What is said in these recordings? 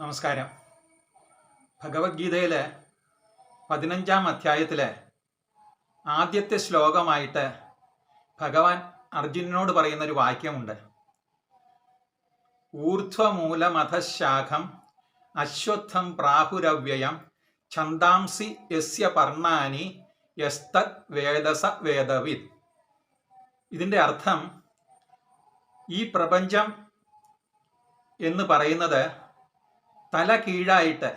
നമസ്കാരം. ഭഗവത്ഗീതയിലെ പതിനഞ്ചാം അധ്യായത്തിലെ ആദ്യത്തെ ശ്ലോകമായിട്ട് ഭഗവാൻ അർജുനനോട് പറയുന്ന ഒരു വാക്യമുണ്ട്. ഊർധ്വമൂലമധശാഖം അശ്വത്ഥം പ്രാഹുരവ്യയം ഛന്ദാംസി യസ്യ പർണാനി യസ്തത് വേദസ വേദവിത്. ഇതിന്റെ അർത്ഥം ഈ പ്രപഞ്ചം എന്ന് പറയുന്നത് തല കീഴായിട്ട്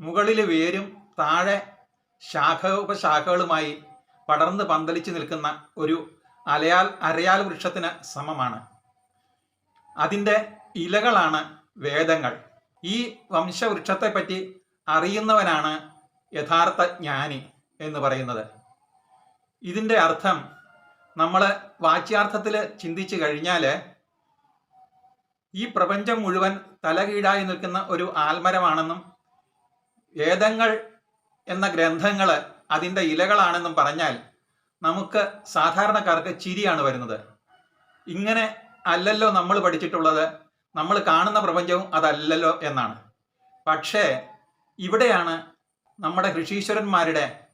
മുകളിൽ വേരും താഴെ ശാഖ ഉപശാഖകളുമായി പടർന്ന് പന്തലിച്ച് നിൽക്കുന്ന ഒരു അലയാൽ അരയാൽ വൃക്ഷത്തിന് സമമാണ്. അതിന്റെ ഇലകളാണ് വേദങ്ങൾ. ഈ വംശവൃക്ഷത്തെപ്പറ്റി അറിയുന്നവനാണ് യഥാർത്ഥ ജ്ഞാനി എന്ന് പറയുന്നത്. ഇതിന്റെ അർത്ഥം നമ്മൾ വാച്യാർത്ഥത്തിൽ ചിന്തിച്ചു കഴിഞ്ഞാൽ ഈ പ്രപഞ്ചം മുഴുവൻ തലകീഴായി നിൽക്കുന്ന ഒരു ആൽമരമാണെന്നും വേദങ്ങൾ എന്ന ഗ്രന്ഥങ്ങൾ അതിന്റെ ഇലകളാണെന്നും പറഞ്ഞാൽ നമുക്ക് സാധാരണക്കാർക്ക് ചിരിയാണ് വരുന്നത്. ഇങ്ങനെ അല്ലല്ലോ നമ്മൾ പഠിച്ചിട്ടുള്ളത്. നമ്മൾ കാണുന്ന പ്രപഞ്ചവും അതല്ലല്ലോ എന്നാണ്. പക്ഷേ ഇവിടെയാണ് നമ്മുടെ ഋഷീശ്വരന്മാരുടെ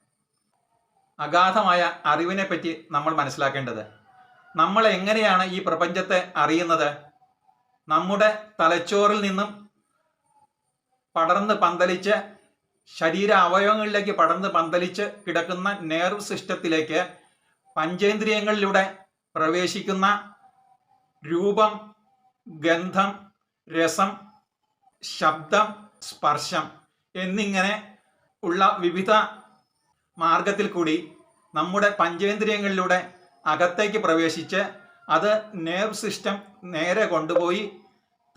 അഗാധമായ അറിവിനെ പറ്റി നമ്മൾ മനസ്സിലാക്കേണ്ടത്. നമ്മൾ എങ്ങനെയാണ് ഈ പ്രപഞ്ചത്തെ അറിയുന്നത്? നമ്മുടെ തലച്ചോറിൽ നിന്നും പടർന്ന് പന്തലിച്ച് ശരീര അവയവങ്ങളിലേക്ക് പടർന്ന് പന്തലിച്ച് കിടക്കുന്ന നേർവ് സിസ്റ്റത്തിലേക്ക് പഞ്ചേന്ദ്രിയങ്ങളിലൂടെ പ്രവേശിക്കുന്ന രൂപം ഗന്ധം രസം ശബ്ദം സ്പർശം എന്നിങ്ങനെ ഉള്ള വിവിധ മാർഗത്തിൽ കൂടി നമ്മുടെ പഞ്ചേന്ദ്രിയങ്ങളിലൂടെ അകത്തേക്ക് പ്രവേശിച്ച് അത് നേർവ് സിസ്റ്റം നേരെ കൊണ്ടുപോയി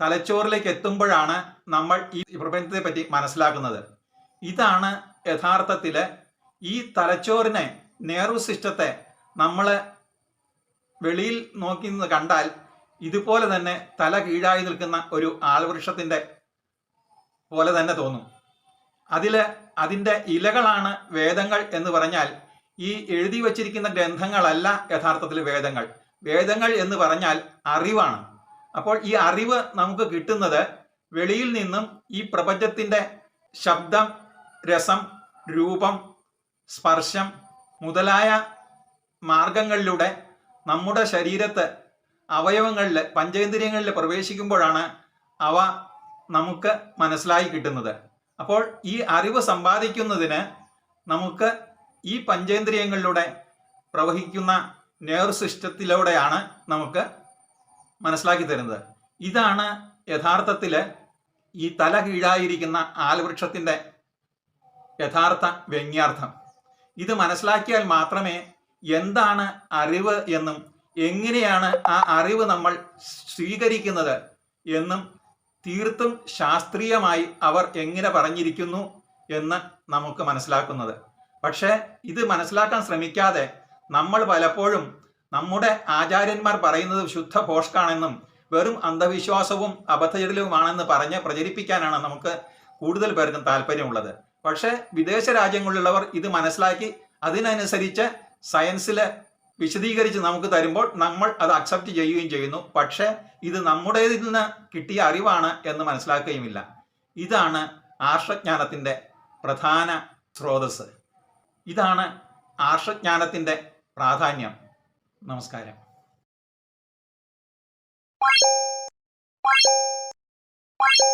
തലച്ചോറിലേക്ക് എത്തുമ്പോഴാണ് നമ്മൾ ഈ പ്രപഞ്ചത്തെ പറ്റി മനസ്സിലാക്കുന്നത്. ഇതാണ് യഥാർത്ഥത്തിൽ ഈ തലച്ചോറിനെ നേർവ് സിസ്റ്റത്തെ നമ്മൾ വെളിയിൽ നോക്കി കണ്ടാൽ ഇതുപോലെ തന്നെ തല കീഴായി നിൽക്കുന്ന ഒരു ആൾവൃക്ഷത്തിന്റെ പോലെ തന്നെ തോന്നും. അതിൽ അതിന്റെ ഇലകളാണ് വേദങ്ങൾ എന്ന് പറഞ്ഞാൽ ഈ എഴുതി വച്ചിരിക്കുന്ന ഗ്രന്ഥങ്ങളല്ല യഥാർത്ഥത്തിൽ വേദങ്ങൾ. വേദങ്ങൾ എന്ന് പറഞ്ഞാൽ അറിവാണ്. അപ്പോൾ ഈ അറിവ് നമുക്ക് കിട്ടുന്നത് വെളിയിൽ നിന്നും ഈ പ്രപഞ്ചത്തിന്റെ ശബ്ദം രസം രൂപം സ്പർശം മുതലായ മാർഗങ്ങളിലൂടെ നമ്മുടെ ശരീരത്ത് അവയവങ്ങളിൽ പഞ്ചേന്ദ്രിയങ്ങളിൽ പ്രവേശിക്കുമ്പോഴാണ് അവ നമുക്ക് മനസ്സിലായി കിട്ടുന്നത്. അപ്പോൾ ഈ അറിവ് സമ്പാദിക്കുന്നതിന് നമുക്ക് ഈ പഞ്ചേന്ദ്രിയങ്ങളിലൂടെ പ്രവഹിക്കുന്ന നേർ സിസ്റ്റത്തിലൂടെയാണ് നമുക്ക് മനസ്സിലാക്കി തരുന്നത്. ഇതാണ് യഥാർത്ഥത്തിൽ ഈ തല കീഴായിരിക്കുന്ന ആൽവൃക്ഷത്തിന്റെ യഥാർത്ഥ വ്യംഗ്യാർത്ഥം ഇത് മനസ്സിലാക്കിയാൽ മാത്രമേ എന്താണ് അറിവ് എന്നും എങ്ങനെയാണ് ആ അറിവ് നമ്മൾ സ്വീകരിക്കുന്നത് എന്നും തീർത്തും ശാസ്ത്രീയമായി അവർ എങ്ങനെ പറഞ്ഞിരിക്കുന്നു എന്ന് നമുക്ക് മനസ്സിലാക്കുന്നത്. പക്ഷേ ഇത് മനസ്സിലാക്കാൻ ശ്രമിക്കാതെ നമ്മൾ പലപ്പോഴും നമ്മുടെ ആചാര്യന്മാർ പറയുന്നത് ശുദ്ധ ഭോഷ്കാണെന്നും വെറും അന്ധവിശ്വാസവും അബദ്ധജടിലുമാണെന്ന് പറഞ്ഞ് പ്രചരിപ്പിക്കാനാണ് നമുക്ക് കൂടുതൽ പേർക്കും താല്പര്യമുള്ളത്. പക്ഷേ വിദേശ രാജ്യങ്ങളിലുള്ളവർ ഇത് മനസ്സിലാക്കി അതിനനുസരിച്ച് സയൻസിൽ വിശദീകരിച്ച് നമുക്ക് തരുമ്പോൾ നമ്മൾ അത് അക്സെപ്റ്റ് ചെയ്യുകയും ചെയ്യുന്നു. പക്ഷേ ഇത് നമ്മുടേതിൽ നിന്ന് കിട്ടിയ അറിവാണ് എന്ന് മനസ്സിലാക്കുകയുമില്ല. ഇതാണ് ആർഷജ്ഞാനത്തിന്റെ പ്രധാന സ്രോതസ് ഇതാണ് ആർഷജ്ഞാനത്തിന്റെ പ്രാധാന്യം നമസ്കാരം you.